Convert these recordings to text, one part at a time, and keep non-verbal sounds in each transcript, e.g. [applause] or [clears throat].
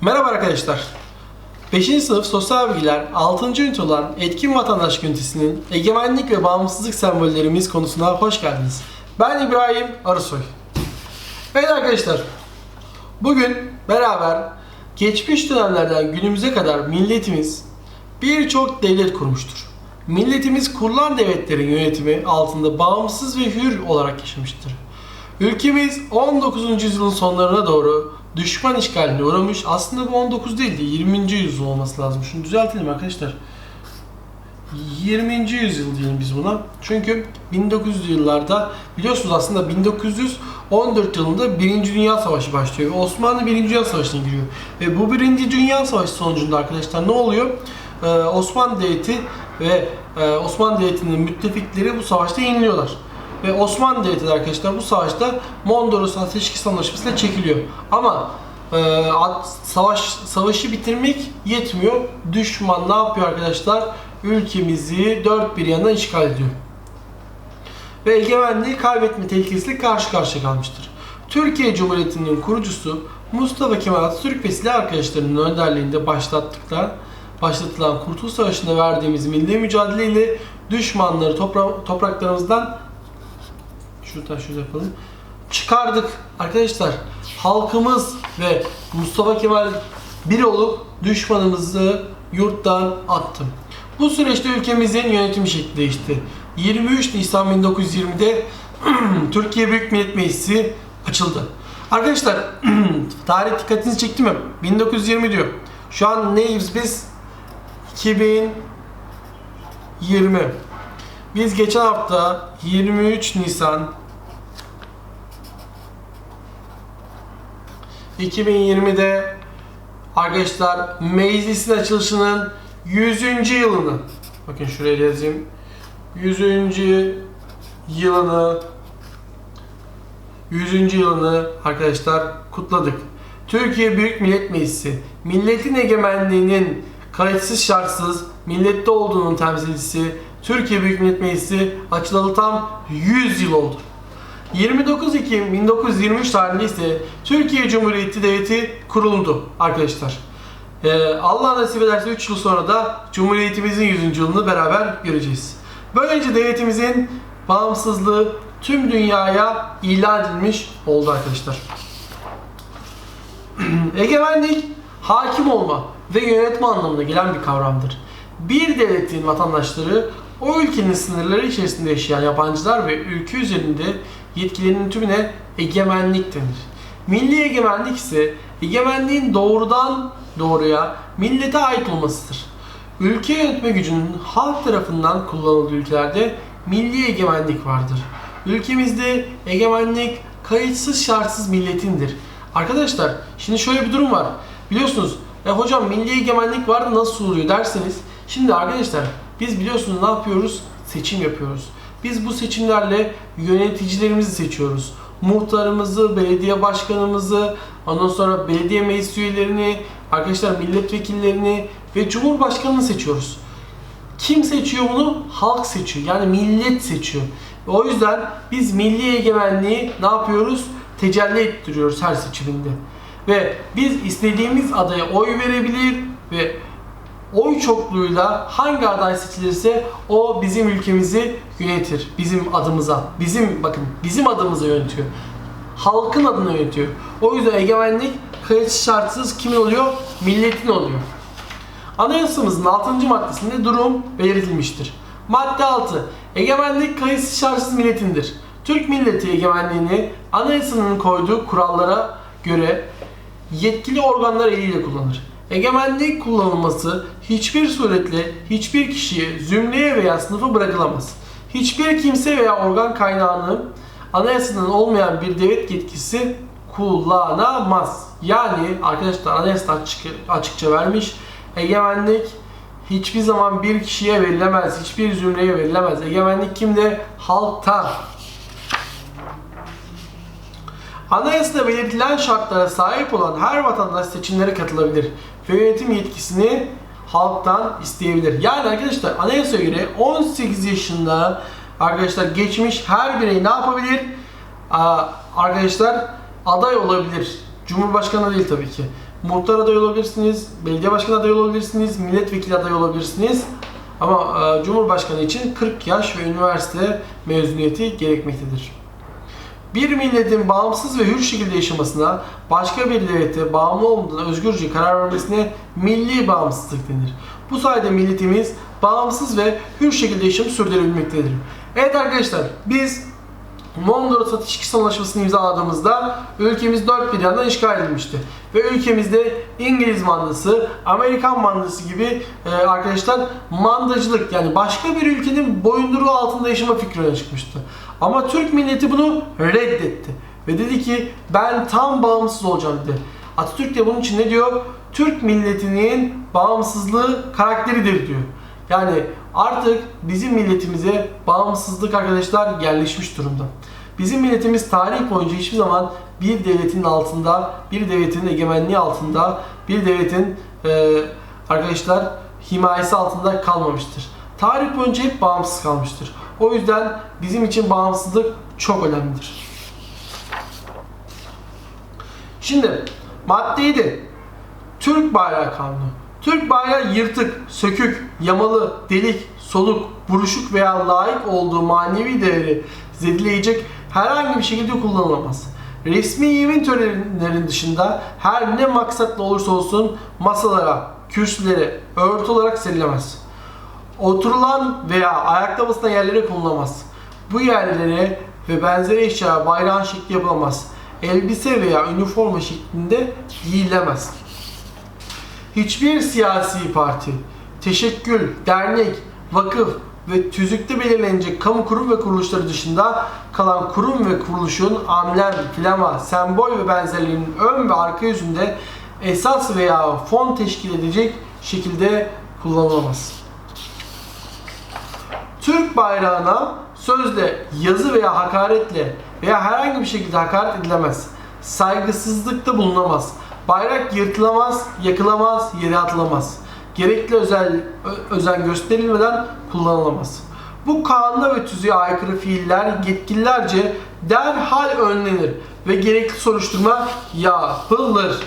Merhaba arkadaşlar. 5. sınıf sosyal bilgiler 6. ünite olan etkin vatandaş ünitesinin egemenlik ve bağımsızlık sembollerimiz konusuna hoş geldiniz. Ben İbrahim Arısoy. Evet arkadaşlar, bugün beraber geçmiş dönemlerden günümüze kadar milletimiz birçok devlet kurmuştur. Milletimiz kurulan devletlerin yönetimi altında bağımsız ve hür olarak yaşamıştır. Ülkemiz 19. yüzyılın sonlarına doğru düşman işgaline uğramış. Aslında bu 19 değil de 20. yüzyıl olması lazım. Şunu düzeltelim arkadaşlar. 20. yüzyıl diyelim biz buna. Çünkü 1900'lü yıllarda biliyorsunuz aslında 1914 yılında 1. Dünya Savaşı başlıyor. Osmanlı 1. Dünya Savaşı'na giriyor. Ve bu 1. Dünya Savaşı sonucunda arkadaşlar ne oluyor? Ee, Osmanlı Devleti ve e, Osmanlı Devleti'nin müttefikleri bu savaşta yeniliyorlar. Ve Osmanlı Devleti de arkadaşlar bu savaşta Mondros Ateşkes Anlaşması'yla çekiliyor. Ama e, savaş savaşı bitirmek yetmiyor. Düşman ne yapıyor arkadaşlar? Ülkemizi dört bir yandan işgal ediyor. Ve egemenliği kaybetme tehlikesiyle karşı karşıya kalmıştır. Türkiye Cumhuriyeti'nin kurucusu Mustafa Kemal Atatürk ve silah arkadaşlarının önderliğinde başlattıklar, başlatılan Kurtuluş Savaşı'nda verdiğimiz milli mücadeleyle düşmanları topra- topraklarımızdan şuradan şöyle yapalım. Çıkardık arkadaşlar. Halkımız ve Mustafa Kemal bir olup düşmanımızı yurttan attı. Bu süreçte ülkemizin yönetim şekli değişti. 23 Nisan 1920'de [clears throat] Türkiye Büyük Millet Meclisi açıldı. Arkadaşlar [clears throat] tarih dikkatinizi çekti mi? 1920 diyor. Şu an neyiz biz? 2020. Biz geçen hafta 23 Nisan 2020'de arkadaşlar meclisin açılışının 100. yılını bakın şuraya yazayım 100. yılını 100. yılını arkadaşlar kutladık. Türkiye Büyük Millet Meclisi milletin egemenliğinin kayıtsız şartsız millette olduğunun temsilcisi Türkiye Büyük Millet Meclisi açılalı tam 100 yıl oldu. 29 Ekim 1923 tarihinde ise Türkiye Cumhuriyeti Devleti kuruldu arkadaşlar. Ee, Allah nasip ederse 3 yıl sonra da Cumhuriyetimizin 100. yılını beraber göreceğiz. Böylece devletimizin bağımsızlığı tüm dünyaya ilan edilmiş oldu arkadaşlar. [clears throat] Egemenlik, hakim olma ve yönetme anlamına gelen bir kavramdır. Bir devletin vatandaşları o ülkenin sınırları içerisinde yaşayan yabancılar ve ülke üzerinde yetkilerinin tümüne egemenlik denir. Milli egemenlik ise egemenliğin doğrudan doğruya millete ait olmasıdır. Ülke yönetme gücünün halk tarafından kullanıldığı ülkelerde milli egemenlik vardır. Ülkemizde egemenlik kayıtsız şartsız milletindir. Arkadaşlar şimdi şöyle bir durum var. Biliyorsunuz e hocam milli egemenlik vardı nasıl oluyor derseniz şimdi arkadaşlar biz biliyorsunuz ne yapıyoruz? Seçim yapıyoruz. Biz bu seçimlerle yöneticilerimizi seçiyoruz. Muhtarımızı, belediye başkanımızı, ondan sonra belediye meclis üyelerini, arkadaşlar milletvekillerini ve cumhurbaşkanını seçiyoruz. Kim seçiyor bunu? Halk seçiyor. Yani millet seçiyor. Ve o yüzden biz milli egemenliği ne yapıyoruz? Tecelli ettiriyoruz her seçiminde. Ve biz istediğimiz adaya oy verebilir ve oy çokluğuyla hangi aday seçilirse o bizim ülkemizi yönetir. Bizim adımıza. Bizim bakın bizim adımıza yönetiyor. Halkın adına yönetiyor. O yüzden egemenlik kayıtsız şartsız kimin oluyor? Milletin oluyor. Anayasamızın 6. maddesinde durum belirtilmiştir. Madde 6. Egemenlik kayıtsız şartsız milletindir. Türk milleti egemenliğini anayasanın koyduğu kurallara göre yetkili organlar eliyle kullanır. Egemenlik kullanılması hiçbir suretle hiçbir kişiye, zümreye veya sınıfa bırakılamaz. Hiçbir kimse veya organ kaynağını anayasanın olmayan bir devlet yetkisi kullanamaz. Yani arkadaşlar anayasa açık, açıkça vermiş. Egemenlik hiçbir zaman bir kişiye verilemez. Hiçbir zümreye verilemez. Egemenlik kimde? Halkta. Anayasada belirtilen şartlara sahip olan her vatandaş seçimlere katılabilir ve yönetim yetkisini halktan isteyebilir. Yani arkadaşlar anayasaya göre 18 yaşında arkadaşlar geçmiş her birey ne yapabilir? Aa, arkadaşlar aday olabilir. Cumhurbaşkanı değil tabii ki. muhtar adayı olabilirsiniz, belediye başkanı adayı olabilirsiniz, milletvekili adayı olabilirsiniz. Ama e, Cumhurbaşkanı için 40 yaş ve üniversite mezuniyeti gerekmektedir. Bir milletin bağımsız ve hür şekilde yaşamasına, başka bir devlete bağımlı olmadan özgürce karar vermesine milli bağımsızlık denir. Bu sayede milletimiz bağımsız ve hür şekilde yaşamı sürdürebilmektedir. Evet arkadaşlar biz Mondros Ateşkes Anlaşması'nı imzaladığımızda ülkemiz dört bir yandan işgal edilmişti. Ve ülkemizde İngiliz mandası, Amerikan mandası gibi e, arkadaşlar mandacılık yani başka bir ülkenin boyunduruğu altında yaşama fikri çıkmıştı. Ama Türk milleti bunu reddetti. Ve dedi ki ben tam bağımsız olacağım dedi. Atatürk de bunun için ne diyor? Türk milletinin bağımsızlığı karakteridir diyor. Yani artık bizim milletimize bağımsızlık arkadaşlar yerleşmiş durumda. Bizim milletimiz tarih boyunca hiçbir zaman bir devletin altında, bir devletin egemenliği altında, bir devletin e, arkadaşlar himayesi altında kalmamıştır. Tarih boyunca hep bağımsız kalmıştır. O yüzden bizim için bağımsızlık çok önemlidir. Şimdi madde 7. Türk bayrağı kanunu. Türk bayrağı yırtık, sökük, yamalı, delik, soluk, buruşuk veya layık olduğu manevi değeri zedileyecek herhangi bir şekilde kullanılamaz. Resmi yemin törenlerinin dışında her ne maksatla olursa olsun masalara, kürsülere örtü olarak serilemez. Oturulan veya ayakta basılan yerlere konulamaz. Bu yerlere ve benzeri eşya bayrağın şekli yapılamaz. Elbise veya üniforma şeklinde giyilemez. Hiçbir siyasi parti, teşekkül, dernek, vakıf ve tüzükte belirlenecek kamu kurum ve kuruluşları dışında kalan kurum ve kuruluşun amblem, flama, sembol ve benzerlerinin ön ve arka yüzünde esas veya fon teşkil edecek şekilde kullanılamaz. Türk bayrağına sözle, yazı veya hakaretle veya herhangi bir şekilde hakaret edilemez. Saygısızlıkta bulunamaz. Bayrak yırtılamaz, yakılamaz, yere atılamaz. Gerekli özel özen gösterilmeden kullanılamaz. Bu kanuna ve tüzüğe aykırı fiiller yetkililerce derhal önlenir ve gerekli soruşturma yapılır.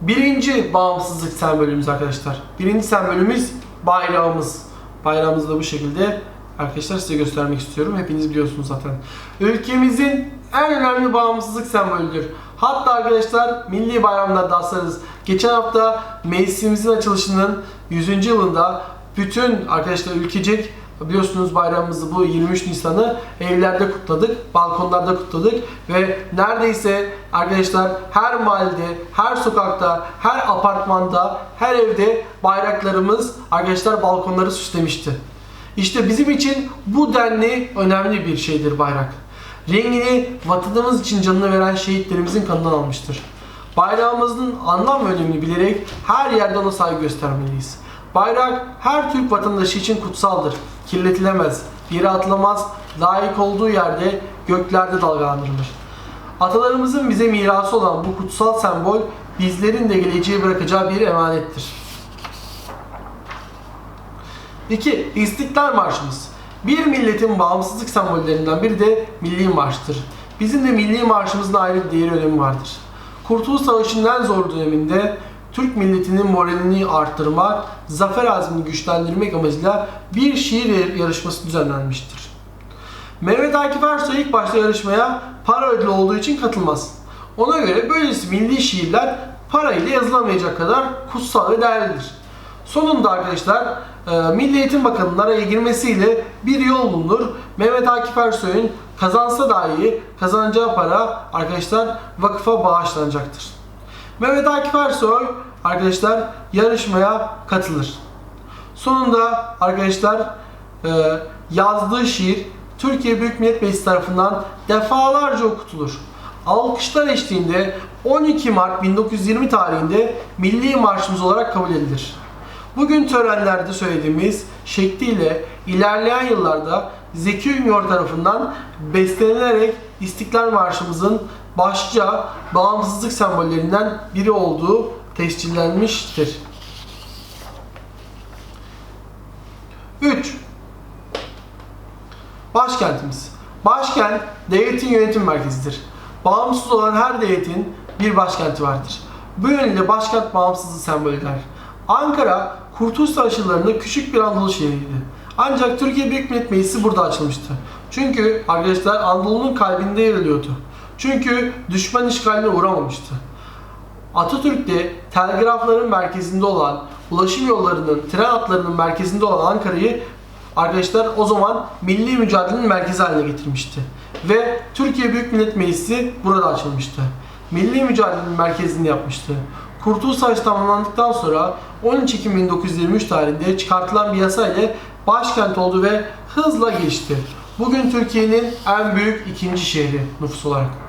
Birinci bağımsızlık sembolümüz arkadaşlar. Birinci sembolümüz bayrağımız. Bayrağımızı da bu şekilde arkadaşlar size göstermek istiyorum. Hepiniz biliyorsunuz zaten. Ülkemizin en önemli bağımsızlık sembolüdür. Hatta arkadaşlar milli bayramlarda asarız. Geçen hafta meclisimizin açılışının 100. yılında bütün arkadaşlar ülkecek biliyorsunuz bayramımızı bu 23 Nisan'ı evlerde kutladık, balkonlarda kutladık ve neredeyse arkadaşlar her mahallede, her sokakta, her apartmanda, her evde bayraklarımız arkadaşlar balkonları süslemişti. İşte bizim için bu denli önemli bir şeydir bayrak. Rengini vatanımız için canını veren şehitlerimizin kanından almıştır. Bayrağımızın anlam ve önemini bilerek her yerde ona saygı göstermeliyiz. Bayrak her Türk vatandaşı için kutsaldır. Kirletilemez, yere atılamaz, layık olduğu yerde göklerde dalgalandırılır. Atalarımızın bize mirası olan bu kutsal sembol bizlerin de geleceğe bırakacağı bir emanettir. 2. İstiklal Marşımız. Bir milletin bağımsızlık sembollerinden biri de Milli Marş'tır. Bizim de Milli Marşımızın ayrı bir değeri önemi vardır. Kurtuluş Savaşı'nın en zor döneminde Türk milletinin moralini arttırmak, zafer azmini güçlendirmek amacıyla bir şiir yarışması düzenlenmiştir. Mehmet Akif Ersoy ilk başta yarışmaya para ödülü olduğu için katılmaz. Ona göre böylesi milli şiirler para ile yazılamayacak kadar kutsal ve değerlidir. Sonunda arkadaşlar e, Milli Eğitim Bakanı'nın araya girmesiyle bir yol bulunur. Mehmet Akif Ersoy'un kazansa dahi kazanacağı para arkadaşlar vakıfa bağışlanacaktır. Mehmet Akif Ersoy arkadaşlar yarışmaya katılır. Sonunda arkadaşlar e, yazdığı şiir Türkiye Büyük Millet Meclisi tarafından defalarca okutulur. Alkışlar eşliğinde 12 Mart 1920 tarihinde Milli Marşımız olarak kabul edilir. Bugün törenlerde söylediğimiz şekliyle ilerleyen yıllarda Zeki Ünyor tarafından bestelenerek İstiklal Marşımızın başlıca bağımsızlık sembollerinden biri olduğu tescillenmiştir. 3. Başkentimiz. Başkent devletin yönetim merkezidir. Bağımsız olan her devletin bir başkenti vardır. Bu yönüyle başkent bağımsızlığı sembolü eder. Ankara, Kurtuluş Savaşı'larında küçük bir Anadolu şehriydi. Ancak Türkiye Büyük Millet Meclisi burada açılmıştı. Çünkü arkadaşlar Anadolu'nun kalbinde yer alıyordu. Çünkü düşman işgaline uğramamıştı. Atatürk'te telgrafların merkezinde olan, ulaşım yollarının, tren hatlarının merkezinde olan Ankara'yı arkadaşlar o zaman milli mücadelenin merkezi haline getirmişti. Ve Türkiye Büyük Millet Meclisi burada açılmıştı. Milli mücadelenin merkezini yapmıştı. Kurtuluş Savaşı tamamlandıktan sonra 13 Ekim 1923 tarihinde çıkartılan bir yasa ile başkent oldu ve hızla geçti. Bugün Türkiye'nin en büyük ikinci şehri nüfus olarak.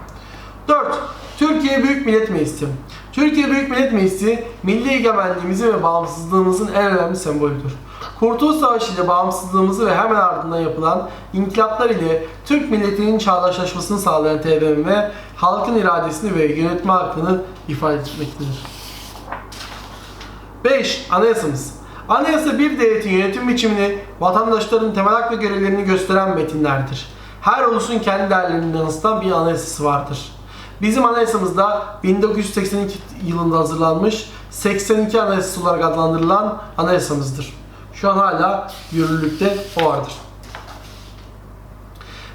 4. Türkiye Büyük Millet Meclisi. Türkiye Büyük Millet Meclisi milli egemenliğimizin ve bağımsızlığımızın en önemli sembolüdür. Kurtuluş Savaşı ile bağımsızlığımızı ve hemen ardından yapılan inkılaplar ile Türk milletinin çağdaşlaşmasını sağlayan TBMM, halkın iradesini ve yönetme hakkını ifade etmektedir. 5. Anayasamız. Anayasa bir devletin yönetim biçimini, vatandaşların temel hak ve görevlerini gösteren metinlerdir. Her ulusun kendi değerlerini yansıtan bir anayasası vardır. Bizim anayasamızda 1982 yılında hazırlanmış 82 anayasası olarak adlandırılan anayasamızdır. Şu an hala yürürlükte o vardır.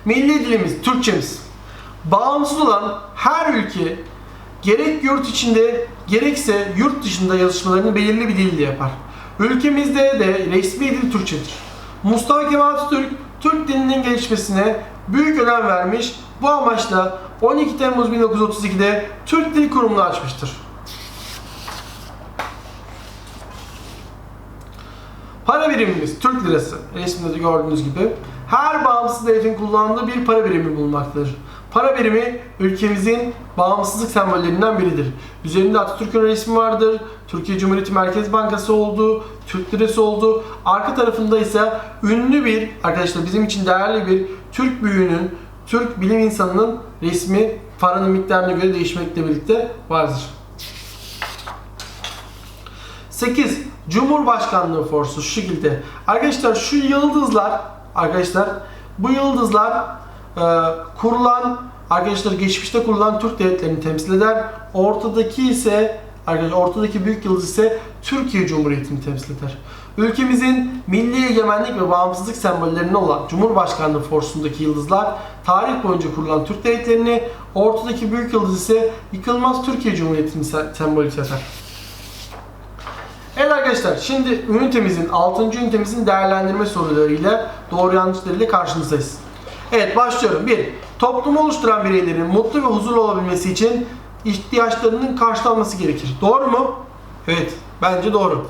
Milli dilimiz, Türkçemiz. Bağımsız olan her ülke gerek yurt içinde gerekse yurt dışında yazışmalarını belirli bir dilde yapar. Ülkemizde de resmi dil Türkçedir. Mustafa Kemal Atatürk Türk dilinin gelişmesine büyük önem vermiş. Bu amaçla 12 Temmuz 1932'de Türk Dil Kurumu'nu açmıştır. Para birimimiz Türk lirası. Resimde de gördüğünüz gibi. Her bağımsız devletin kullandığı bir para birimi bulunmaktadır. Para birimi ülkemizin bağımsızlık sembollerinden biridir. Üzerinde Atatürk'ün resmi vardır. Türkiye Cumhuriyeti Merkez Bankası oldu. Türk lirası oldu. Arka tarafında ise ünlü bir, arkadaşlar bizim için değerli bir Türk büyüğünün, Türk bilim insanının resmi paranın miktarına göre değişmekle birlikte vardır. 8. Cumhurbaşkanlığı forsu şu şekilde. Arkadaşlar şu yıldızlar arkadaşlar bu yıldızlar kurulan arkadaşlar geçmişte kurulan Türk devletlerini temsil eder. Ortadaki ise arkadaşlar ortadaki büyük yıldız ise Türkiye Cumhuriyeti'ni temsil eder. Ülkemizin milli egemenlik ve bağımsızlık sembollerine olan Cumhurbaşkanlığı forsundaki yıldızlar tarih boyunca kurulan Türk devletlerini, ortadaki büyük yıldız ise yıkılmaz Türkiye Cumhuriyeti'ni se- sembolize eder. Evet arkadaşlar şimdi ünitemizin 6. ünitemizin değerlendirme sorularıyla doğru yanlışlarıyla karşınızdayız. Evet başlıyorum. 1. Toplumu oluşturan bireylerin mutlu ve huzurlu olabilmesi için ihtiyaçlarının karşılanması gerekir. Doğru mu? Evet. Bence doğru.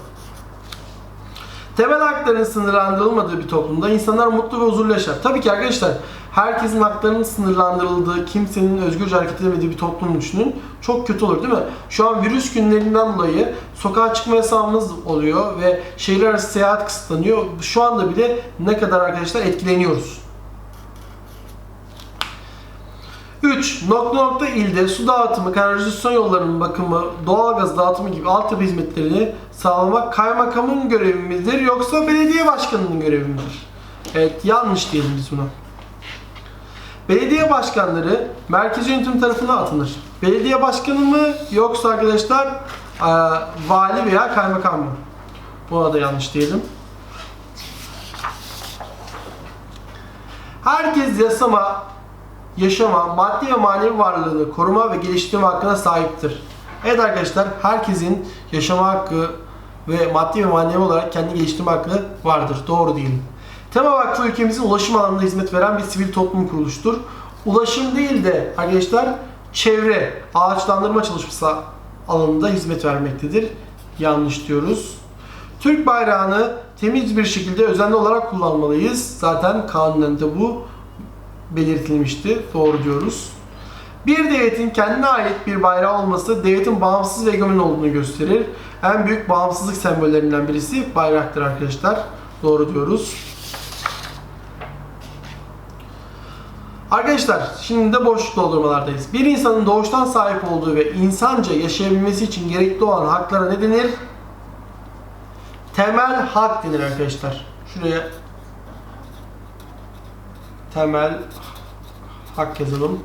Temel hakların sınırlandırılmadığı bir toplumda insanlar mutlu ve huzurlu yaşar. Tabii ki arkadaşlar herkesin haklarının sınırlandırıldığı, kimsenin özgürce hareket edemediği bir toplum düşünün. Çok kötü olur değil mi? Şu an virüs günlerinden dolayı sokağa çıkma yasağımız oluyor ve şehirler arası seyahat kısıtlanıyor. Şu anda bile ne kadar arkadaşlar etkileniyoruz. 3. Nokta nokta ilde su dağıtımı, kanalizasyon yollarının bakımı, doğalgaz dağıtımı gibi altyapı hizmetlerini sağlamak kaymakamın görevi midir yoksa belediye başkanının görevi midir? Evet yanlış diyelim biz buna. Belediye başkanları merkez yönetim tarafından atanır. Belediye başkanı mı yoksa arkadaşlar eee, vali veya kaymakam mı? Buna da yanlış diyelim. Herkes yasama, yaşama, maddi ve manevi varlığını koruma ve geliştirme hakkına sahiptir. Evet arkadaşlar, herkesin yaşama hakkı ve maddi ve manevi olarak kendi geliştirme hakkı vardır. Doğru diyelim. Tema Vakfı ülkemizin ulaşım alanında hizmet veren bir sivil toplum kuruluştur. Ulaşım değil de arkadaşlar çevre, ağaçlandırma çalışması alanında hizmet vermektedir. Yanlış diyoruz. Türk bayrağını temiz bir şekilde özenli olarak kullanmalıyız. Zaten kanunen de bu belirtilmişti. Doğru diyoruz. Bir devletin kendine ait bir bayrağı olması devletin bağımsız ve egemen olduğunu gösterir. En büyük bağımsızlık sembollerinden birisi bayraktır arkadaşlar. Doğru diyoruz. Arkadaşlar şimdi de boşluk doldurmalardayız. Bir insanın doğuştan sahip olduğu ve insanca yaşayabilmesi için gerekli olan haklara ne denir? Temel hak denir arkadaşlar. Şuraya temel hak yazalım.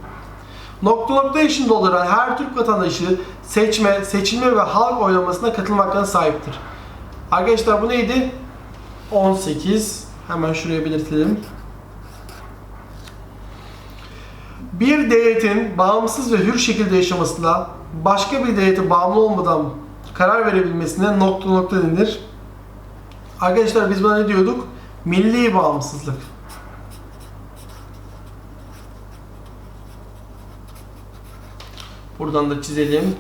Nokta nokta eşliğinde dolduran her Türk vatandaşı seçme, seçilme ve halk oylamasına katılma hakkına sahiptir. Arkadaşlar bu neydi? 18. Hemen şuraya belirtelim. Bir devletin bağımsız ve hür şekilde yaşamasına, başka bir devlete bağımlı olmadan karar verebilmesine nokta nokta denir. Arkadaşlar biz buna ne diyorduk? Milli bağımsızlık. Buradan da çizelim.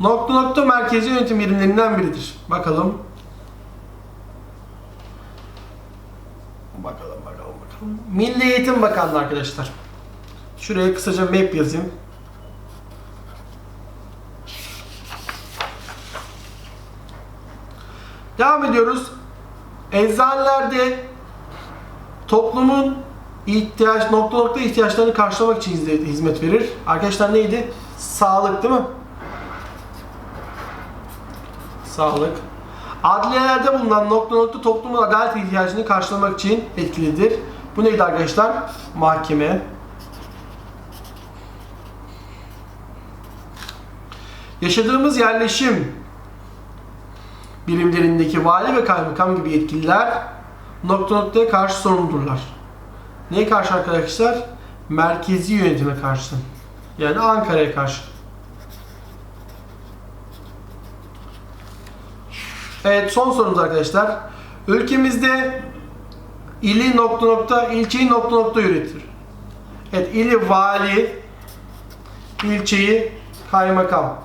Nokta nokta merkezi yönetim birimlerinden biridir. Bakalım. Bakalım bakalım bakalım. Milli Eğitim Bakanlığı arkadaşlar. Şuraya kısaca map yazayım. Devam ediyoruz. Eczanelerde toplumun ihtiyaç nokta nokta ihtiyaçlarını karşılamak için hizmet- verir. Arkadaşlar neydi? Sağlık değil mi? Sağlık. Adliyelerde bulunan nokta nokta toplumun adalet ihtiyacını karşılamak için etkilidir. Bu neydi arkadaşlar? Mahkeme. Yaşadığımız yerleşim birimlerindeki vali ve kaymakam gibi yetkililer nokta noktaya karşı sorumludurlar. Neye karşı arkadaşlar? Merkezi yönetime karşı. Yani Ankara'ya karşı. Evet son sorumuz arkadaşlar. Ülkemizde ili nokta nokta, ilçeyi nokta nokta yönetir. Evet ili vali, ilçeyi kaymakam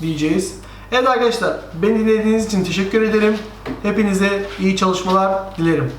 diyeceğiz. Evet arkadaşlar beni dinlediğiniz için teşekkür ederim. Hepinize iyi çalışmalar dilerim.